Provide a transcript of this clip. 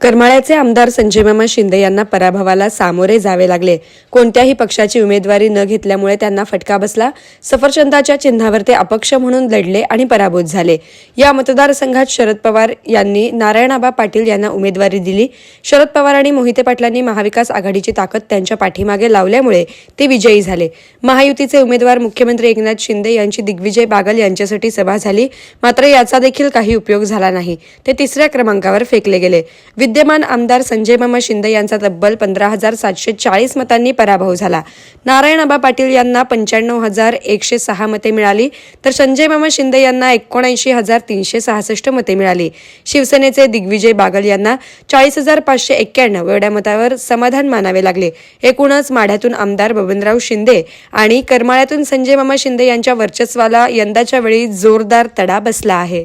करमाळ्याचे आमदार संजय मामा शिंदे यांना पराभवाला सामोरे जावे लागले. कोणत्याही पक्षाची उमेदवारी न घेतल्यामुळे त्यांना फटका बसला. सफरचंदाच्या चिन्हावर ते अपक्ष म्हणून लढले आणि पराभूत झाले. या मतदारसंघात शरद पवार यांनी नारायणाबा पाटील यांना उमेदवारी दिली. शरद पवार आणि मोहिते पाटलांनी महाविकास आघाडीची ताकद त्यांच्या पाठीमागे लावल्यामुळे ते विजयी झाले. महायुतीचे उमेदवार मुख्यमंत्री एकनाथ शिंदे यांची दिग्विजय बागल यांच्यासाठी सभा झाली. मात्र याचा देखील काही उपयोग झाला नाही. ते तिसऱ्या क्रमांकावर फेकले गेले. विद्यमान आमदार संजय मामा शिंदे यांचा तब्बल पंधरा हजार सातशे चाळीस मतांनी पराभव झाला. नारायणाबा पाटील यांना पंच्याण्णव हजार एकशे सहा मते मिळाली तर संजय मामा शिंदे यांना एकोणऐंशी हजार तीनशे सहासष्ट मते मिळाली. शिवसेनेचे दिग्विजय बागल यांना चाळीस हजार पाचशे एक्क्याण्णव एवढ्या मतावर समाधान मानावे लागले. एकूणच माढ्यातून आमदार बबनराव शिंदे आणि करमाळ्यातून संजय मामा शिंदे यांच्या वर्चस्वाला यंदाच्या वेळी जोरदार तडा बसला आहे.